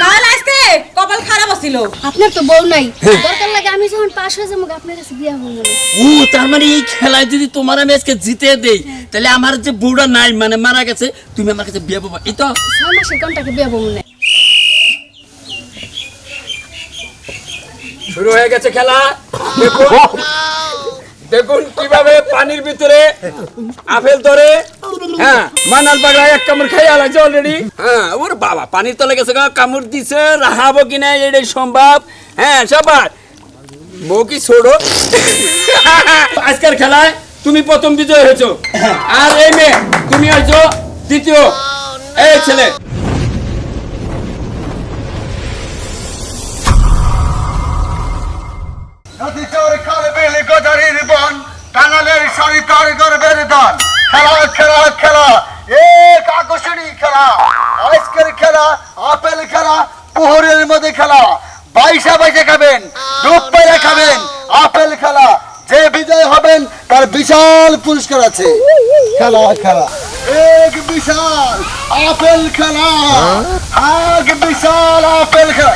না হলে আজকে কপাল খারাপ আছিল। আপনার তো বউ নাই। দরকার লাগে আমি যখন পাশ হয়ে যাব আপনার কাছে বিয়া হব ও তার মানে এই খেলায় যদি তোমার আমি আজকে জিতে দেই তাহলে আমার যে বউটা নাই মানে মারা গেছে তুমি আমার কাছে বিয়ে পাবা। এই তো। ছয় মাসের কন্টাকে বিয়া হব না শুরু হয়ে গেছে খেলা। দেখুন কীভাবে পানির ভিতরে আপেল ধরে। হ্যাঁ মানাল পাগলা এক কামড় খাইয়া লাগছে অলরেডি হ্যাঁ ওর বাবা, পানির তলে গেছে কামড় দিছে, রাহাবো কিনা এটাই সম্ভব। হ্যাঁ সবার। বউ কি ছোড়ো আজকের খেলায় তুমি প্রথম বিজয় হয়েছো। আর এই মেয়ে, তুমি হয়েছো দ্বিতীয়। এই ছেলে। নদী চোর খালবিল গজারির বন, টাঙ্গালের সরিকার গর্বের দান। খেলা খেলা খেলা। এক আকর্ষণী খেলা আজকের খেলা, আপেল খেলা, পুহরের মধ্যে খেলা। বাইশা বাইশে খাবেন ডুব খাবেন, আপেল খেলা। যে বিজয় হবেন, তার বিশাল পুরস্কার আছে। খেলা খেলা। এক বিশাল আপেল খেলা। এক বিশাল আপেল খেলা।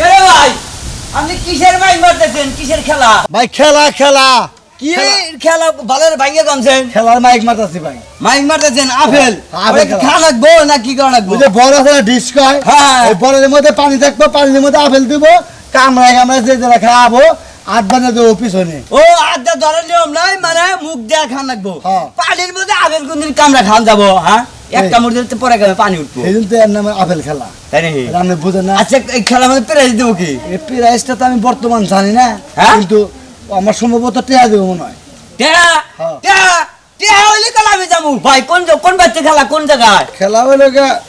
ভাই? আপনি কিসের মাইক মারতেছেন? কিসের খেলা? ভাই খেলা খেলা। কি খেলা। ভালোর ভাইয়ে কমছেন খেলার মাইক মারতাছি ভাই। মাইক মারতেছেন? আপেল? আপেল ওটা কি লাগবো না কি করা লাগবো যে বড় আছে ডিশ কয়? হ্যাঁ। বড়ের মধ্যে পানি থাকব পানির মধ্যে আপেল দিব কামড়ায় কামড়ায় যে যারা খাওয়াবো বাজে দেবো পিছনে ও আড্ডা ধরার নিয়ম নাই মানে মুখ দেয়া খান লাগবো। হ্যাঁ। পানির মধ্যে আপেল কোনদিন কামড়া খান যাব হ্যাঁ? এক এই। কামড় দিতে পরে গেলে পানি উঠবো। এই জন্য এর নামে আপেল খেলা। তাই নাকি? আপনি বুঝেন না। আচ্ছা এই প্রাইজ দেবো কি? এই তো আমি বর্তমান জানি না হ্যাঁ? কিন্তু আমার সম্ভবত টেয়া দেবো মনে হয়। হ্যাঁ। টেহা টেহা হইলে খেলা আমি যাব। ভাই কোন কোন বাচ্চা খেলা? কোন জায়গায়? খেলা হলো গা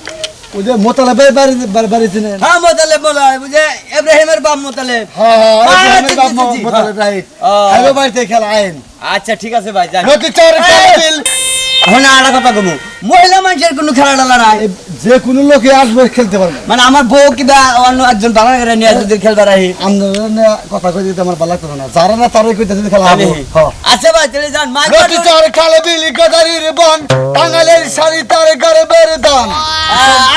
ওই যে মোতালেবের বাড়ি বাড়ি- বাড়িতে নেন হ্যাঁ মোতালেব বলা হয় বুঝে? বাপ মোতালেব হ্যাঁ হ্যাঁ, হ্যাঁ, মোতালেব, right। হ্যালো বাড়িতে খেলা আইন। আচ্ছা ঠিক আছে ভাই যাই। এখন আর কথা কমু। মহিলা মানুষের কোনো খেলা টেলা নাই যে কোনো লোকে আসবে খেলতে পারবে। মানে আমার বউ কিবা অন্য একজন বাবা করে নিয়ে যদি আন্দোলনে কথা কই দিতে আমার ভালো লাগতো না। যারা না তারাই কইতেছে খেলা হবে। হ্যাঁ আচ্ছা ভাই তাহলে যান। মাছ চর খালবিল গদারির বন টাঙ্গালের শাড়ি তার গর্বের দান।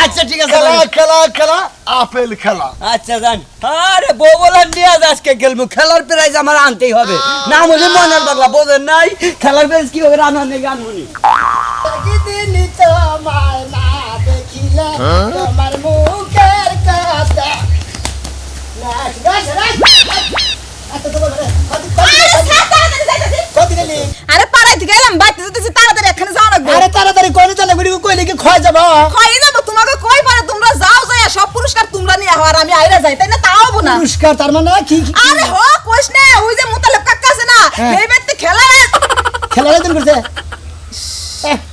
আচ্ছা ঠিক আছে খেলা। খেলা খেলা আপেল খেলা। আচ্ছা যান। আরে বউ বলার নিয়ে আজ আজকে খেলব। খেলার প্রাইজ আমার আনতেই হবে। না বলে মনের পাগলা বোঝেন নাই। খেলার প্রাইজ কি হবে রান্না নেই গান শুনি আরে পাড়াই থেকে এলাম বাইতে যেতেছি তাড়াতাড়ি। এখানে যাওয়া লাগবে। আরে তাড়াতাড়ি কোনে চলে গুড়ি কইলে কি খয় যাব? তোমাকে কই পারে তোমরা যাও যাই সব পুরস্কার তোমরা নিয়ে হওয়ার আমি আইরা যাই তাই না? তাও হব না। পুরস্কার তার মানে কি? আরে হো কইস না ওই যে মুতালেব কাকা আছে না হ্যাঁ। এই ব্যক্তি খেলা খেলার আয়োজন করছে?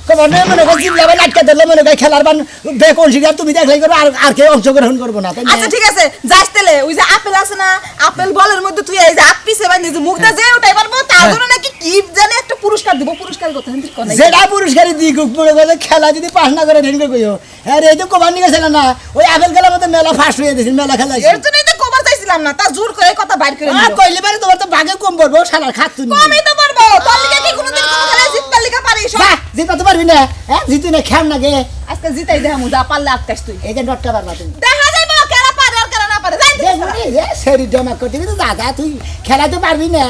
কবার নে করছি যাবে নাটকা দিলে মনে করে খেলার বান বেকন শিকার তুমি দেখলাই করবে আর আর কেউ অংশগ্রহণ করব না আচ্ছা ঠিক আছে যাস তেলে ওই যে আপেল আছে না আপেল বলের মধ্যে তুই এই যে হাত পিছে বাইন্ধে যে মুখটা যে উঠাই পারব তার হ্যাঁ। জন্য নাকি কি জানে একটা পুরস্কার দিব পুরস্কার কথা হিন্দি কোন যেটা পুরস্কারই দিক মনে করে খেলা যদি পাস না করে ঢেনকে কইও। হ্যাঁ এই তো কবার নিয়ে গেছিল না ওই আপেল খেলার মধ্যে মেলা ফার্স্ট হয়ে গেছিল মেলা খেলা এর জন্যই তো কবার চাইছিলাম না তা জোর করে কথা বাইর করে কইলে পারে তোমার তো ভাগে কম পড়ব শালার খাত তুমি কমই তো পারব তোর লিগে কি কোনোদিন কোনো খেলায় জিতবার লিগা পারিস যা জিতাতে পারবি না? হ্যাঁ জিতু না খেম না গে। আজকে জিতাই দেহ মুদা পারলে আটকাস তুই। এই যে ডটকা পারবা তুমি দেখা যাইব কেরা পারে আর কেরা না পারে যাই দিস দেখবি রে সেরি জমা করতে কিন্তু দাদা তুই খেলা তো পারবি না।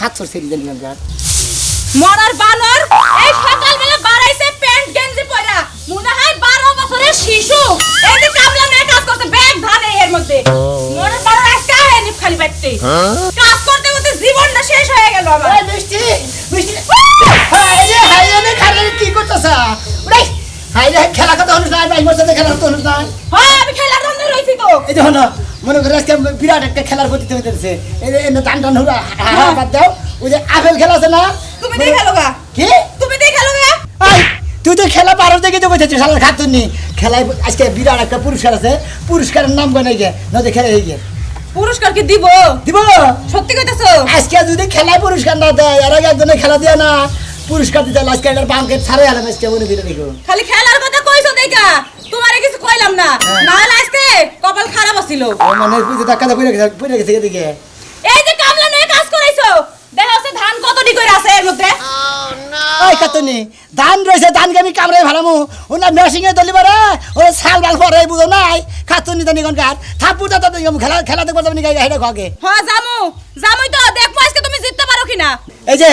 খাত তোর সেরি দিলাম যা। মরার বানর এই সকালবেলা বাড়াইছে প্যান্ট গেঞ্জি পরা মনে হয় বারো বছরের শিশু। এই যে কামলা মেয়ে কাজ করতে ব্যাগ ধানে এর মধ্যে। মরার বানর আজকে আয়নি খালি বাইতে কাজ না ভাই মোর খেলা কথা হনুস না হ্যাঁ আমি খেলার জন্য রইছি তো। এই দেখো না মনে করে আজকে বিরাট একটা খেলার এই যে এনে টান টান হুরা দাও। ওই যে আপেল খেলা আছে না? তুমি গা। কি? তুমি আই তুই তো খেলা পারো দেখে তো শালার খাতুন খেলায় আজকে বিরাট একটা পুরস্কার আছে। পুরস্কারের নাম বানাই গে নদী খেলা হয়ে গিয়ে। পুরস্কার কি দিব? দিব? সত্যি কইতাছো? আজকে যদি খেলায় পুরস্কার না দেয় আগে একজনে খেলা দিয়ে না। পুরস্কার দিতে আজকে এটার বামকে ছাড়ে আলাম আজকে মনে দিলে দেখো। খালি খেলার কথা তোমারে কিছু কইলাম না। না হলে আজকে কপাল খারাপ আছিল। ও মানে বুঝে ধাক্কা পড়ে গেছে পড়ে গেছে এদিকে। এই যে কামলা নিয়ে কাজ করাইছো দেখা হচ্ছে ধান কতটি করে আছে এর মধ্যে? ওই কাতুনি ধান রয়েছে ধানকে আমি কামড়ে ভালামু। ওনা মেশিং এ দলি পারে ও সাল বাল পরে বুঝো নাই? খাতুনি তো নিগন কার থাপুটা তো খেলা খেলা দেখব তুমি গাই হেডে খগে হ্যাঁ জামু। জামুই তো দেখব আজকে তুমি জিততে পারো কিনা। এই যে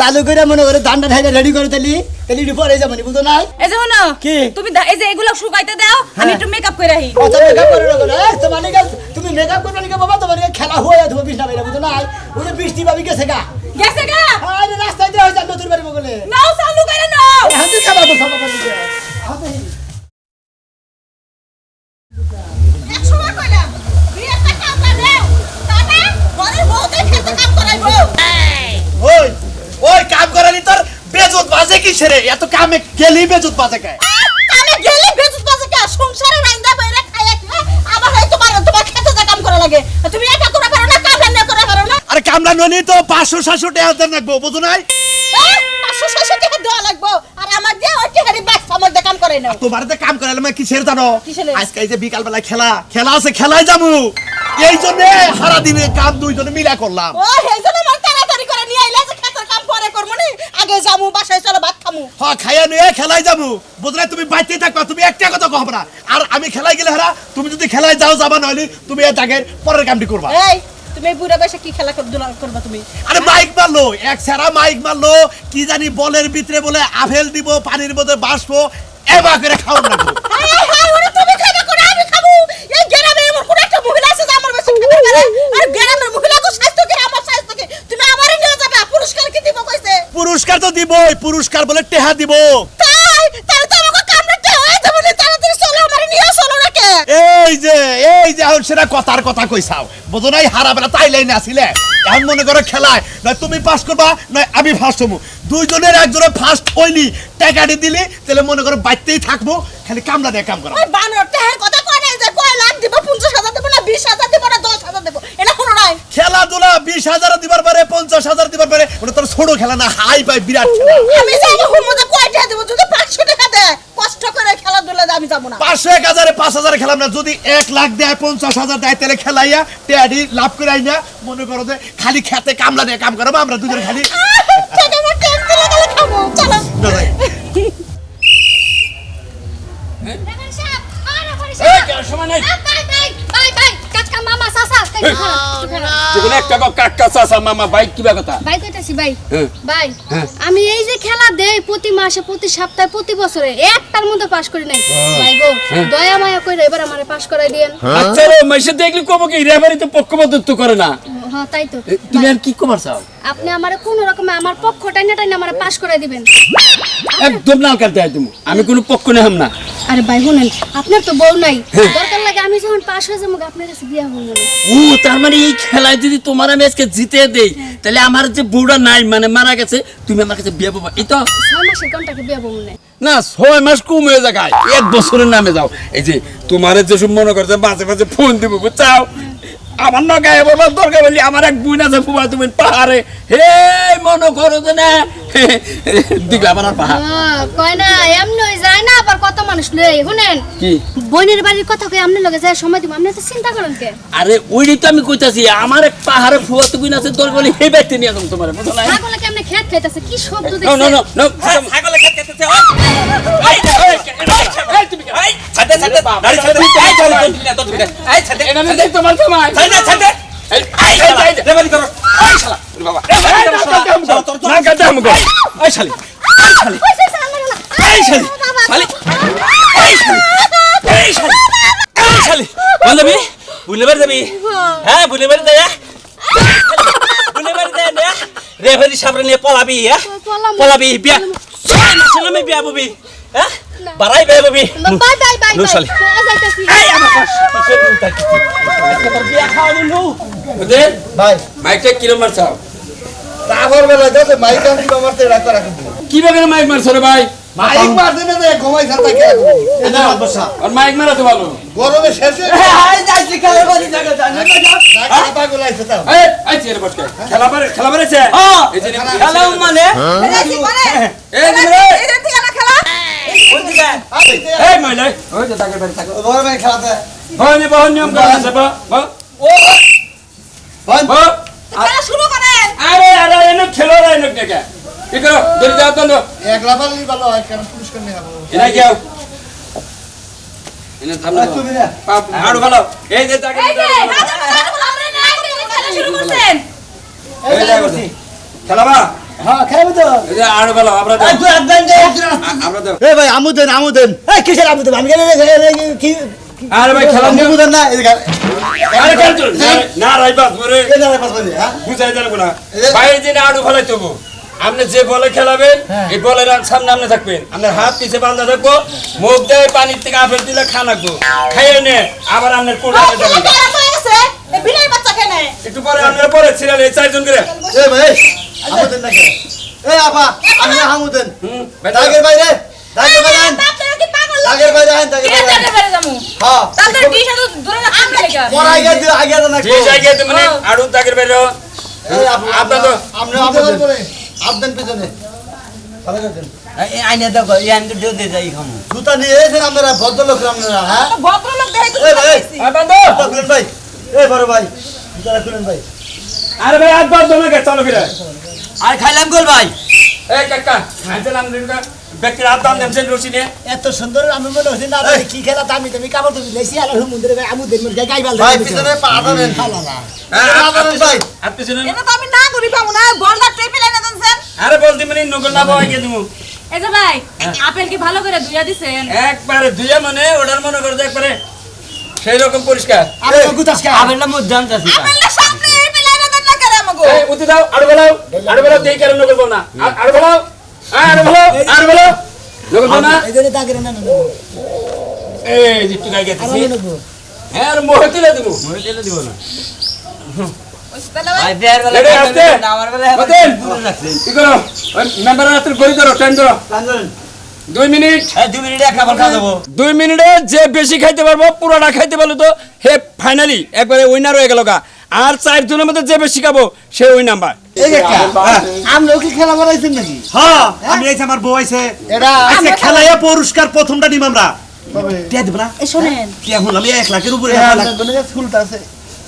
চালু করে মনে করে ধানটা ঢাইলে রেডি করে দিলি তাহলে পরে যাব নি বুঝো নাই? এই যে শোনো কি? তুমি দা- এই যে এগুলো শুকাইতে দাও আমি হ্যাঁ। একটু মেকআপ করে রাখি কত মেকআপ করে রাখো না তোমার নিকে তুমি মেকআপ করবে নিকে বাবা? তোমার খেলা হয়ে যাবে বিষ্ণা বাইরে বুঝো নাই? ওই যে বৃষ্টি পাবি গেছে গা। গেছে গা? আরে রাস্তায় দিয়ে হয়ে যাবে নতুন বাড়ি বগলে। নাও চালু করে নাও। তুই খাবার তো সব করে দিবে কাম না কাম ওই কাম করানি তোর বেজত বাজে কি ছেড়ে এত কামে গেলি বেজত বাজে কে? আমি গেলে বেজুত বাজে কে? সংসারে রাইন্দা বাইরে খাইয়া খাইয়া আবার হয় তোমার তোমার খেতে যা কাম করা লাগে। তুমি একা করে পারো না কাম রান্না করে পারো না। আরে কামলা ননি তো পাঁচশো সাতশো টাকা দেন রাখব বুঝো নাই? পাঁচশো ছয়শো টাকা দেওয়া লাগবো। আর আমার দিয়ে ওই টেহারি ব্যাগ আমার দিয়ে কাম করে নাও। তোমার তো কাম করালে কি ছেড়ে জানো? আজকে এই যে বিকাল বেলা খেলা খেলা আছে খেলায় যাব। এই জন্য সারা দিনে কাম দুইজনে মিলা করলাম। ও সেই জন্য আমার তাড়াতাড়ি করে নিয়ে আইলে যে খেতের কাম পরে করব নি আগে যামু বাসায় চলো ভাত খামু। হ খাইয়া নিয়ে খেলায় যাব। বুঝলে তুমি বাইতে থাকবা তুমি একটা কথা কহব না। আর আমি খেলায় গেলে হারা তুমি যদি খেলায় যাও যাবা নইলে তুমি এ দাগের পরের কামটি করবা। এই তুমি বুড়া বয়সে কি খেলা কর- করবা তুমি? আরে মাইক মারলো এক সারা মাইক মারলো কি জানি বলের ভিতরে বলে আফেল দিব পানির মধ্যে বাসবো এবার করে খাওয়া লাগবো এই, হ্যাঁ, ওরে তুমি খাইবা করে আমি খাব। এই গ্রামে এমন কোনো একটা মহিলা আছে যে আমার বেশি খেতে পারে? আর গ্রামের মহিলাকে স্বাস্থ্য কি, আমার স্বাস্থ্য কি? তুমি আমারে নিয়ে যাবে, পুরস্কার কি দিব কইছে? পুরস্কার তো দিবই পুরস্কার বলে টেহা দিব তাই? তাহলে তো আমাকে কামড়াতে হয়ে যাবে নি, তাড়াতাড়ি চলো, আমারে নিয়ে চলো না কে? এই যে এই যে এখন সেটা কথার কথা কইছাও বুঝো নাই হারা বেলা তাই লাইনে আসিলে এখন মনে করো খেলায় নয় তুমি পাস করবা নয় আমি ফার্স্ট হব দুইজনের একজনে ফার্স্ট হইনি টাকাটি দিলি তাহলে মনে করো বাইতেই থাকব খালি কামলা দিয়ে কাম করা ওই বানর টেহার কথা কয় নাই যে কয় লাখ দিব, পঞ্চাশ হাজার দিব না, বিশ হাজার দিব না, দশ হাজার দিব। নাই। খেলাধুলা বিশ হাজার দিবার পারে পঞ্চাশ হাজার দিবার পারে ওটা তোর ছোট খেলা না হাই পাই বিরাট খেলা আমি যাব, হুর মধ্যে কয় টাকা যদি পাঁচশো টাকা দেয়, কষ্ট করে খেলাধুলা আমি যাব না। পাঁচশো এক হাজারে পাঁচ হাজার খেলাম না যদি এক লাখ দেয় পঞ্চাশ হাজার দেয় তাহলে খেলাইয়া ট্যাডি লাভ করে আইনা মনে করো যে খালি খেতে কামলা দিয়ে কাম করব আমরা দুজন খালি চাচা মামা কিবা কথা? ভাই কইতাছি ভাই হ্যাঁ। ভাই হ্যাঁ। আমি এই যে খেলা দেই প্রতি মাসে প্রতি সপ্তাহে প্রতি বছরে একটার মধ্যে পাস করি নাই। ভাই গো হ্যাঁ। দয়া মায়া কইরা এবার আমারে পাস করাই দিয়েন। আচ্ছা রে মাইসে দেখলি কব কি রেফারি তো পক্ষপাতিত্ব করে না। হ্যাঁ তাই তো। তুমি আর কি কমার চাও? আপনি আমারে কোন রকমে আমার পক্ষ টাইনা টাইনা আমারে পাস করাই দিবেন। একদম নাল কাটতে হয় তুমি। আমি কোনো পক্ষ নেহাম না। আরে ভাই শুনেন আপনার তো বউ নাই। যখন পাস হয়ে যাব আপনার কাছে বিয়া হব ও তার মানে এই খেলায় যদি তোমার আমি আজকে জিতে দেই তাহলে আমার যে বউটা নাই মানে মারা গেছে তুমি আমার কাছে বিয়ে পাবা। এই তো ছয় মাসের ঘন্টাকে বিয়া হব না না ছয় মাস কম হয়ে যায় এক বছরের নামে যাও। এই যে তোমার যেসব মনে করছে মাঝে মাঝে ফোন দিব বুঝছাও? আমার না গায়ে দরকার বলি আমার এক বুন আছে ফুবা তুমি পাহাড়ে। হে মনে করো যে না আমার আর পাহাড় কয় না এমনি যায় না আবার কত মানুষ লই শুনেন কি বোনের বাড়ির কথা কই আপনি লগে যায় সময় দিব আপনি তো চিন্তা করেন কে আরে ওইটাই তো আমি কইতাছি আমার এক পাহাড়ে ফুয়া তুমি আছে তোর বলি হে বাইতে নিয়ে যাব তোমার বুঝো না ছাগলে কেমনে খেত খাইতাছে কি শব্দ নো নো নো নো ছাগলে খেতে খেতে ওই এই এই এই তুমি এই ছাড়তে ছাড়তে গাড়ি ছাড়তে এই চল এই না দেখ তোমার রেবারি করো এই বান্ধবী ভুলে বের যাবি? হ্যাঁ ভুলে বের যায়। ভুলে যায় না। রেফারি সামনে নিয়ে পলাবি হ্যাঁ। পলাবি বিয়া। বিয়া ববি বাড়াই বিয়া Bobby bye bye bye no bye এই আমার পাশ কিসের উল্টা কি তোর বিয়া খাওয়ানি নো ওদের ভাই মাইকটা কিলো মারছাও তারপর বেলা যাতে মাইক আমি মারতে রাখতে রাখব কি মাইক মারছো রে ভাই মাইক মারতে না ঘুমাই থাকতে কে রাখব বসা আর মাইক মারা তো ভালো গরমে শেষ হয়ে গেছে পাগল আইছে তাও এই এই চেয়ার বসকে খেলা বারে খেলা বারেছে এই যে খেলা মানে এই দিরে এই মাইলে ওই যে তাকে বাড়ি থাকো গরমে খেলাতে বহনে বহন নিয়ম করা আছে বা বা ভাই বা আরে আরে এনে খেলো রে এনে দেখে ই করো ধরে যাও তো একলা পারলেই ভালো হয় কারণ পুরস্কার নিয়ে যাব এনে যাও এনে থামো তুমি না পাপ আড়ু ভালো এই যে তাকে এই যে রাজা রাজা আমরা নাই খেলা শুরু করছেন এই যে খেলাবা হ্যাঁ তো। আমরা এই ভাই আমু দেন আমু দেন এই কিসের আমু দেন আমি কি আরে ভাই খেলা আমু দেন না আরে কেন পাস বলি। হ্যাঁ? বুঝাই জানব না। বাইরে দিন আড়ু ফেলাই তবু আপনি যে বলে খেলাবেন এই বলের সামনে আপনি থাকবেন। আপনার হাত পিছে বান্ধা থাকব মুখ দিয়ে পানির থেকে আপেল দিলে খা নাকবো খাইয়ে নে আবার আপনার কোটা বিলাই বাচ্চা কেন? একটু পরে পরে ছিলেন এই চারজন করে। এ ভাই না আপা আমি দাগের বাইরে দাগের বাইরে দাগের বাইরে দাগের বাইরে যামু হ্যাঁ তাহলে দূরে পর আগে আগে না তো। আমরা পিছনে। ভালো করে আইনে দেখো দিও যাই খামু। জুতা নিয়ে ভদ্রলোক আপনারা হ্যাঁ? ভদ্রলোক দেখাই তো ভাই। এই বড় ভাই জুতা খুলেন ভাই। আরে ভাই আর দোনা কে চলো ফিরে। আর খাইলাম গোল ভাই। এই কাকা ব্যক্তির দাম এত সুন্দর আমি মনে হচ্ছে না কি খেলা দামি দামি কাপড় তুমি লেসি আলার মন্দিরে গায় আমু দেন গায় গাইবাল ভাই পিছনে পা দেন। হালালা ভাই। আপনি শুনুন এটা তো আমি না করি পাবো না বলটা ট্রিপে লাইনা দেনছেন আরে বলতে মানে নগর না পাওয়া গিয়ে দিমু এই যে ভাই আপেল কি ভালো করে ধুইয়া দিছেন। একবারে ধুয়ে মনে ওটার মনে করে একবারে সেই রকম পরিষ্কার আবেলা মধ্যে আনতাছি আপেলটা সামনে এই দেন না করে আমাগো এই উঠে দাও আড়ু বলাও আড়ু বলাও দেই কারণ নগর না। আ- আড়ু বলাও আড়ু বলাও আড়ু বলাও নগর না। এই জন্য দাগের না না এই যে তুই গাই গেছিস হ্যাঁ আর মোহ তুলে দিমু মরে দিলে দিব না। হাতে গড়ি ধরো টাইম ধরো। দুই মিনিট। দুই মিনিটে এক খাওয়া দুই মিনিটে যে বেশি খাইতে পারব পুরোটা খাইতে পারল তো হে ফাইনালি একবারে উইনার হয়ে গেল গা। আর চার জনের মধ্যে যে বেশি খাব সে ওই নাম্বার হ্যাঁ। আমি আইছি আমার বউ আইছে। এটা আজকে খেলাইয়া পুরস্কার প্রথমটা নিম আমরা। এক লাখের উপরে হ্যাঁ, এক লাখ। কোন জায়গায় ফুলটা আছে।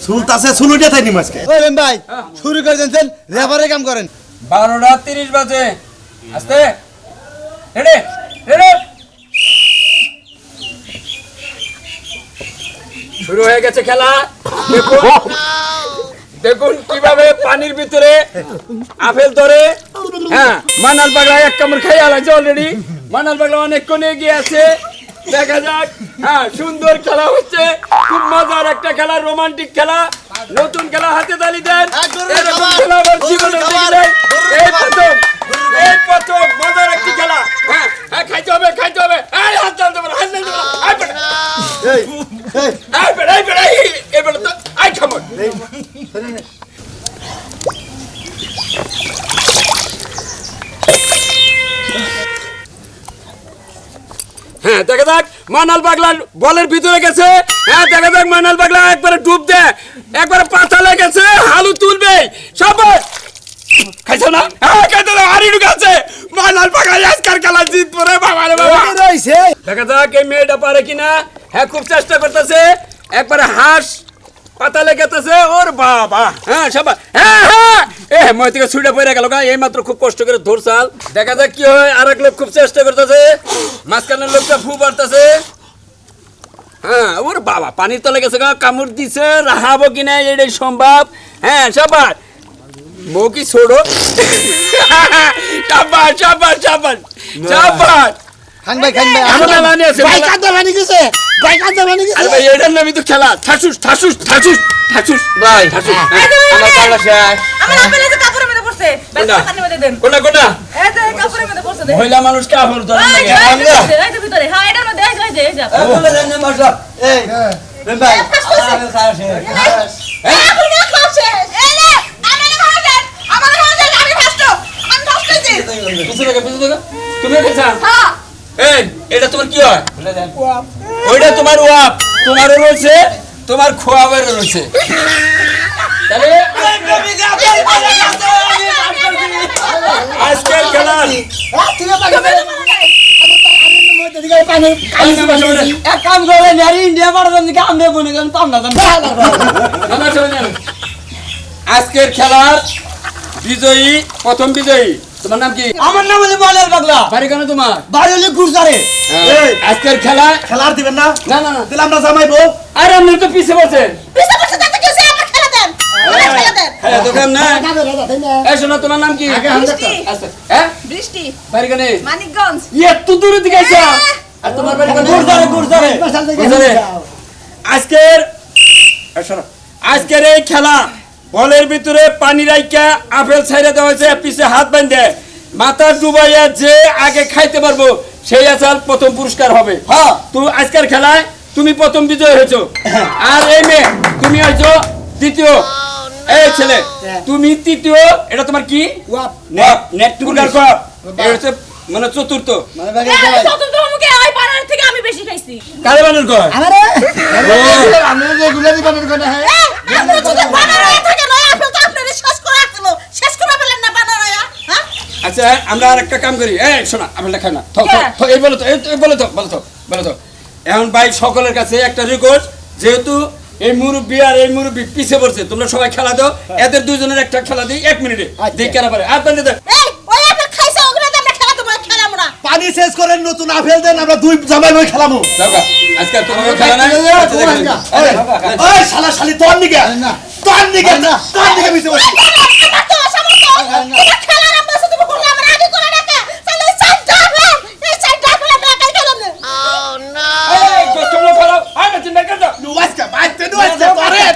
সুলতা আছে সুলুটিয়া তাই নিম আজকে। ওই ভাই শুরু করে দেন রেফারে কাম করেন। বারোটা তিরিশ বাজে। আসতে। রেডি? শুরু হয়ে গেছে খেলা। দেখুন দেখুন কীভাবে পানির ভিতরে আপেল ধরে। হ্যাঁ মানাল পাগলা এক কামড় খাইয়া লাগছে অলরেডি মানাল পাগলা অনেকক্ষণ এগিয়ে আছে। দেখা যাক। হ্যাঁ সুন্দর খেলা হচ্ছে। খুব মজার একটা খেলা রোমান্টিক খেলা। নতুন খেলা হাতে তালি দেন। এরকম খেলা আমার জীবনে এই প্রথম এই প্রথম মজার একটি খেলা। হ্যাঁ হ্যাঁ খাইতে হবে খাইতে হবে। এই হাত টানতে পারো হাত টানতে পারো। আই বেটা এই আই বেটা আই বেটা এই- বেটা তো। আই খামো হ্যাঁ দেখা যাক মানাল পাগলা বলের ভিতরে গেছে। হ্যাঁ দেখা যাক মানাল পাগলা একবারে ডুব দে একবারে পাতালে গেছে হালু তুলবে। সবাই খাইছো না হ্যাঁ না হারি ঢুকাছে মানাল পাগলা আজকার খেলা জিতবো রে বাবা রে বাবা। রইছে। দেখা যাক এই মেয়েটা পারে কিনা। হ্যাঁ খুব চেষ্টা করতেছে। একবারে হাঁস পাতালে গেতেছে ওর বাবা। হ্যাঁ সবাই। হ্যাঁ হ্যাঁ। এ মই থেকে ছুটে পড়ে গেল গা এই মাত্র খুব কষ্ট করে ধরছাল। দেখা যাক কি হয় আর এক লোক খুব চেষ্টা করতেছে। মাঝখানের লোকটা ফু পারতেছে হ্যাঁ ওর বাবা পানির তলে গেছে গা কামড় দিছে রাহাবো কিনা এটাই সম্ভব। হ্যাঁ সবার মৌ কি ছোড়ো সাবাস সাবাস সাবাস সাবাস খান ভাই খান ভাই আমার মেলা নিয়ে আছে, ভাই গেছে? আরে এটার নামই তো খেলা। ঠাসুস ঠাসুস ঠাসুস ঠাসুস ভাই ঠাসুস। এই যে আমার পাগলা শেষ। আমার আপেল এই যে কাপড়ের মধ্যে পড়ছে। কোনটা? ব্যস্ত মধ্যে দেন। কোনটা কোনটা? এই যে কাপড়ের মধ্যে পড়ছে দেন। মহিলা মানুষকে আপন ধরে এই লাগে যে, এই যে ভিতরে, এই যে ভিতরে। হ্যাঁ এটার মধ্যে এই যে, এই যে, এই যে। এই বলে দেন না মাসা এই রেম ভাই আমার খাওয়া শেষ। এই আপেল না খাওছে এই নে আমার খাওয়া দেন আমার খাওয়া দেন আমি ফাস্ট আমি ফাস্ট তুমি হ্যাঁ। এই এটা তোমার কি হয়? ওইটা তোমার ওয়াপ। তোমারও রয়েছে তোমার রয়েছে। আজকের খেলার এক কাম করে নারী ইন্ডিয়া পাঠাতাম দিকে আমরা বনে গেলাম পাম না আমার সবাই জানো। আজকের খেলার বিজয়ী প্রথম বিজয়ী। তোমার নাম কি? আমার নাম হলো বাড়ি কেন তোমার? বাড়ি হলো গুরজারে আজকের খেলা? খেলার দিবেন না? না না না। তাহলে আমরা জামাইবো আরে আপনি তো পিছে বসে কি? আমার খেলা দেন। খেলা দেন। না না এই শোনো তোমার নাম কি? আচ্ছা। হ্যাঁ? বৃষ্টি। বাড়ি কেন? মানিকগঞ্জ। এত দূরে দিকে আইছো? আর তোমার বাড়ি কেন? গুরজারে গুরজারে বাসাল আজকের শোনো, আজকের এই খেলা বলের ভিতরে পানি রাইকা আপেল ছাইরে দেওয়া হয়েছে পিছে হাত বান্ধে মাথা ডুবাইয়া যে আগে খাইতে পারব সেই আসাল প্রথম পুরস্কার হবে। হ্যাঁ। তো আজকের খেলায় তুমি প্রথম বিজয় হয়েছো। আর এই মেয়ে তুমি হয়েছো দ্বিতীয়। এই ছেলে তুমি তৃতীয় এটা তোমার কি? নেট নেট টুকুলার কপ এই হচ্ছে মানে চতুর্থ। এই চতুর্থ মুখে ওই পাড়ার থেকে আমি বেশি খাইছি। কারে বানার কয়? আমারে? আমি যে গুলাবি বানার কোনা হ্যাঁ এই, আপনি যদি বানারয়া থাকে নয় আপনি তো আপনারে শেষ করে রাখল শেষ করে ফেলেন না বানারয়া হ্যাঁ আচ্ছা আমরা আর একটা কাম করি। এই শোনা আপেলটা খাই না। হ্যাঁ। এই বলো তো এই বলো তো বলো তো বলো তো। এখন ভাই সকলের কাছে একটা রিকোয়েস্ট যেহেতু এই মুরব্বী আর এই মুরব্বী পিছে পড়ছে তোমরা সবাই খেলা দাও। এদের দুজনের একটা খেলা দিই এক মিনিটে। দিই কেন পারে। আমরা পানি শেষ করেন নতুন আপেল দেন আমরা দুই জামাইবো খেলামো। যাও গা। আজকে আর খেলা নাই। আচ্ছা, ওই শালা শালি তোর নিকে তোর নিকে তোর বসি।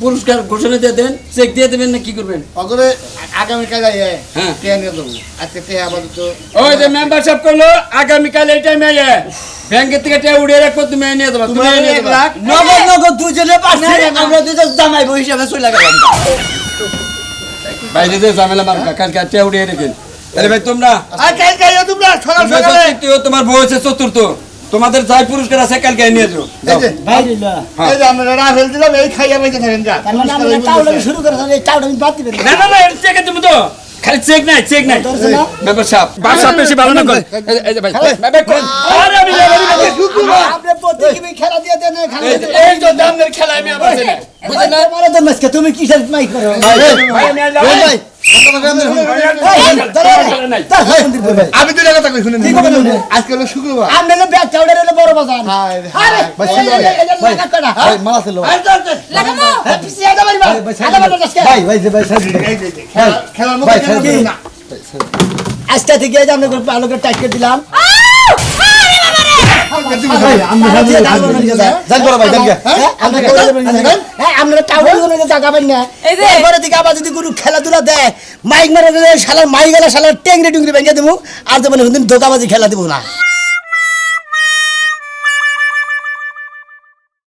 পুরস্কার ঘোষণা দিয়ে দেন চেক দিয়ে দেবেন না কি করবেন? অগরে আগামী কাল আইয়ে হ্যাঁ। টিয়া নিয়ে দেবো আজকে টিয়া আপাতত ওই যে মেম্বার সাহেব করল আগামীকাল এই টাইমে আইয়ে। ব্যাংকের থেকে উড়িয়ে রাখব তুমি দেবা তুমি এক লাখ নগদ নগদ দুজনে আমরা দুজন জামাইবো হিসাবে চলে গেলাম। বাইরে যে ঝামেলা মার্কা কালকে আর উড়িয়ে রেখেন তাহলে ভাই তোমরা আর কাল কাল তোমরা সকাল সকালে। তোমার বউ হচ্ছে চতুর্থ। তোমাদের যাই পুরস্কার আছে কালকে নিয়ে যাও এই যে আমরা আপেল দিলাম এই খাইয়া বাইতে থাকেন যা মানে শুরু করে এই চাউল আমি বাদ দিবেন না না না চেক আছে তো খালি চেক নাই চেক নাই ধরছে না? মেম্বার সাহেব বেশি ভালো না কর এই যে- ভাই ভাই, ভাই কোন আরে আমি। আপনি প্রতিযোগী খেলা দিয়ে দেন খেলা এই যে দামের খেলা আমি আবার। বুঝলেন না তো তুমি কিসের মাইক করো ভাই ভাই। আমি দুটা কথা কই? আজকে হলো শুক্রবার ব্যাগ হলো বড় বাজার হায় হ্যাঁ? মালা ছিল হ্যাঁ, আজকে থেকে আমি আলোকে টাইট করে দিলাম খেলাধুলা দেয় মাইক মারা শালার মাইক গেলে শালার টেংরে টুংরি ভেঙে দেবো আর তো মানে ধোকাবাজি খেলা দেবো না